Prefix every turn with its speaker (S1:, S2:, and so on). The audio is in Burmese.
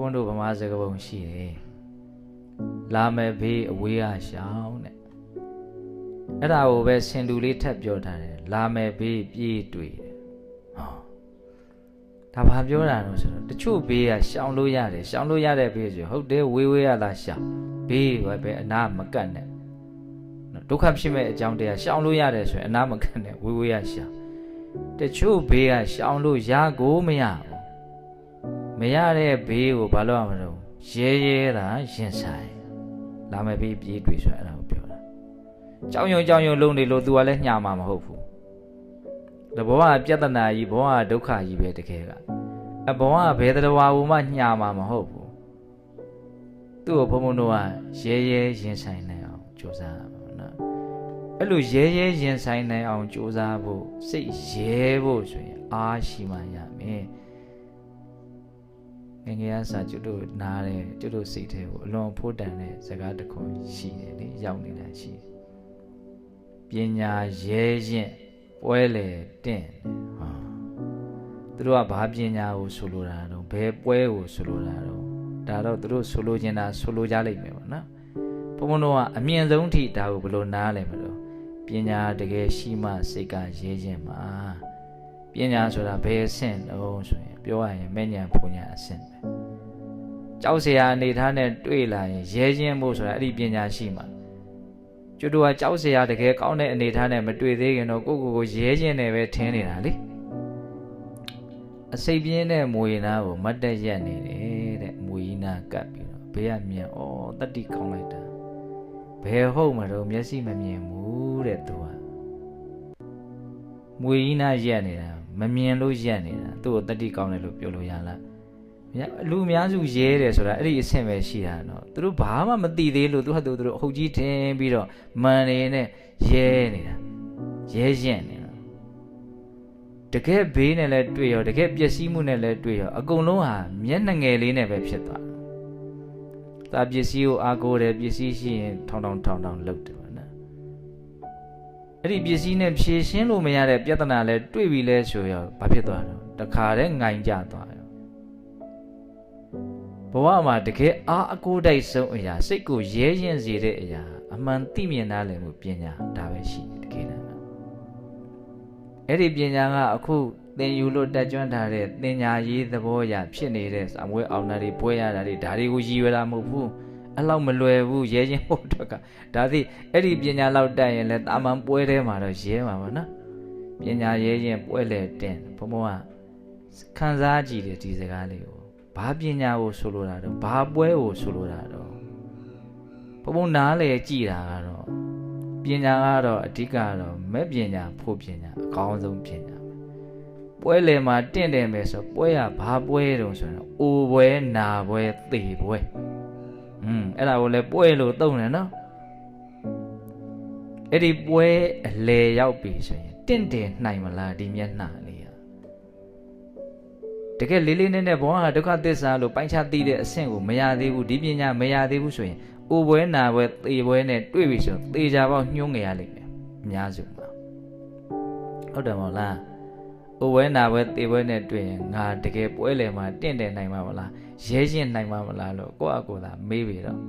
S1: ဘုန်းတို့ဗမာစကားပုံရှိတယ်လာမယ်ဘေးအဝေးကရှောင်းတဲ့အဲ့ဒါကိုပဲစင်တူလေးထပ်ပြောထားတယ်လာမယ်ဘေးပြေးတွေ့တယ်ဟောဒါဘာပြောတာလို့ဆိုတော့တချို့ဘေးကရှောင်းလို့ရတယ်ရှောင်းလို့ရတဲ့ဘေးဆိုဟုတ်တယ်ဝေးဝေးရတာရှောင်းဘေးပဲပဲအနာမကတ်နဲ့နော်ဒုက္ခဖြစ်မဲ့အကြောင်းတရားရှောင်းလို့ရတယ်ဆိုရင်အနာမကတ်နဲ့ဝေးဝေးရရှောင်းတချို့ဘေးကရှောင်းလို့ရကိုမရဘူး မရတဲ့ဘေးကိုဘာလို့ရမလို့ရဲရဲတာရင်ဆိုင်လာမယ်ဘေးပြေးတွေ့ဆိုရင်အဲ့ဒါကိုပြောတာကြောင်ယုံကြောင်ယုံလုံးနေလို့ तू ကလည်းညှာမှာမဟုတ်ဘူးတဘောကပြဿနာကြီးဘောကဒုက္ခကြီးပဲတကယ်ကအဘောကဘယ်တရားဝမှညှာမှာမဟုတ်ဘူးသူ့ကိုဘုံဘုံတို့ကရဲရဲရင်ဆိုင်နိုင်အောင်ကြိုးစားရမှာနော်အဲ့လိုရဲရဲရင်ဆိုင်နိုင်အောင်ကြိုးစားဖို့စိတ်ရဲဖို့ဆိုရင်အားရှိမှရမယ် ငယ်ငယ်ကစားကျွတ်တို့နားတယ်ကျွတ်တို့စိတ်ထဲကိုအလွန်ဖို့တန်တဲ့စကားတစ်ခုရှိတယ်လေရောက်နေတာရှိတယ်ပညာရဲရင်ပွဲလေတင့်ဟာသူတို့ကဘာပညာကိုဆိုလိုတာတော့ဘယ်ပွဲကိုဆိုလိုတာတော့ဒါတော့သူတို့ဆိုလိုချင်တာဆိုလိုကြလိမ့်မယ်ပေါ့နော်ဘုံဘုံတို့ကအမြင့်ဆုံးထိဒါကိုဘယ်လိုနားလဲမလို့ပညာတကယ်ရှိမှစိတ်ကရဲခြင်းမှာ ပညာဆိုတာဘယ်အဆင့်တော့ဆိုရင်ပြောရရင်မဲ့ညာဘုံညာအဆင့်ပဲကြောက်เสียအနေထားနဲ့တွေ့လာရင်ရဲခြင်းဖို့ဆိုတာအဲ့ဒီပညာရှိမှကျွတ်တို့ကကြောက်เสียတကယ်ကောင်းတဲ့အနေထားနဲ့မတွေ့သေးခင်တော့ကိုယ့်ကိုယ်ကိုရဲခြင်းနဲ့ပဲထင်းနေတာလေအစိတ်ပြင်းတဲ့မွေနာကိုမတ်တက်ရက်နေတယ်တဲ့မွေနာကပ်ပြီးတော့ဘေးကမြင်ဩတတိကောင်းလိုက်တာဘယ်ဟုတ်မလို့မျက်စိမမြင်ဘူးတဲ့သူက မွေကြီးနာရက်နေတာမမြင်လို့ရက်နေတာသူ့ကိုတတိကောင်းတယ်လို့ပြောလို့ရလားလူအများစုရဲတယ်ဆိုတာအဲ့ဒီအဆင့်ပဲရှိတာနော်သူတို့ဘာမှမသိသေးလို့သူဟာသူတို့အဟုတ်ကြီးထင်ပြီးတော့မန်နေနဲ့ရဲနေတာရဲရက်နေတာတကယ်ဘေးနဲ့လည်းတွေ့ရောတကယ်ပျက်စီးမှုနဲ့လည်းတွေ့ရောအကုန်လုံးဟာမျက်နှငယ်လေးနဲ့ပဲဖြစ်သွားတယ်ဒါပစ္စည်းကိုအားကိုးတယ်ပစ္စည်းရှိရင်ထောင်ထောင်ထောင်ထောင်လုပ်တယ်ပေါ့နော် အဲ့ဒီပစ္စည်းနဲ့ဖြည့်ရှင်းလို့မရတဲ့ပြဿနာလဲတွေ့ပြီလဲဆိုရောဘာဖြစ်သွားတော့တခါတည်းငိုင်ကြသွားရောဘဝမှာတကယ်အားအကိုးတိုက်ဆုံးအရာစိတ်ကိုရဲရင်စေတဲ့အရာအမှန်သိမြင်နားလည်မှုပညာဒါပဲရှိတယ်တကယ်တမ်းကအဲ့ဒီပညာကအခုသင်ယူလို့တက်ကြွထားတဲ့သင်ညာရေးသဘောအရဖြစ်နေတဲ့စာမွေးအောင်တာတွေပွဲရတာတွေဒါတွေကိုရည်ရွယ်တာမဟုတ်ဘူး အဲ့လောက်မလွယ်ဘူးရဲချင်းဖို့အတွက်ကဒါသိအဲ့ဒီပညာလောက်တက်ရင်လည်းတာမန်ပွဲထဲမှာတော့ရဲမှာပါနော်ပညာရဲရင်ပွဲလေတင်ဘုံဘုံကခံစားကြည့်တယ်ဒီစကားလေးကိုဘာပညာကိုဆိုလိုတာတော့ဘာပွဲကိုဆိုလိုတာတော့ဘုံဘုံနားလေကြည်တာကတော့ပညာကတော့အဓိကကတော့မဲ့ပညာဖို့ပညာအကောင်းဆုံးပညာပွဲလေမှာတင့်တယ်မယ်ဆိုပွဲရဘာပွဲတုံဆိုတော့အိုပွဲနာပွဲသေပွဲ อืมအဲ့ဒါကိုလည်းပွဲလို့သုံးတယ်နော်အဲ့ဒီပွဲအလေရောက်ပြီဆိုရင်တင့်တယ်နိုင်မလားဒီမျက်နှာလေးอ่ะတကယ်လေးလေးနက်နက်ဘောဟာဒုက္ခသစ္စာလို့ပိုင်းခြားသိတဲ့အဆင့်ကိုမရသေးဘူးဒီပညာမရသေးဘူးဆိုရင်အိုပွဲနာပွဲသေပွဲနဲ့တွေ့ပြီဆိုသေချာပေါက်ညှိုးငယ်ရလိမ့်မယ်အများစုမှာဟုတ်တယ်မဟုတ်လားအိုပွဲနာပွဲသေပွဲနဲ့တွေ့ရင်ငါတကယ်ပွဲလေမှာတင့်တယ်နိုင်မှာမလား ရဲရင်နိုင်မှာမလားလို့ကိုယ့်အကိုယ်သာမေးပြီတော့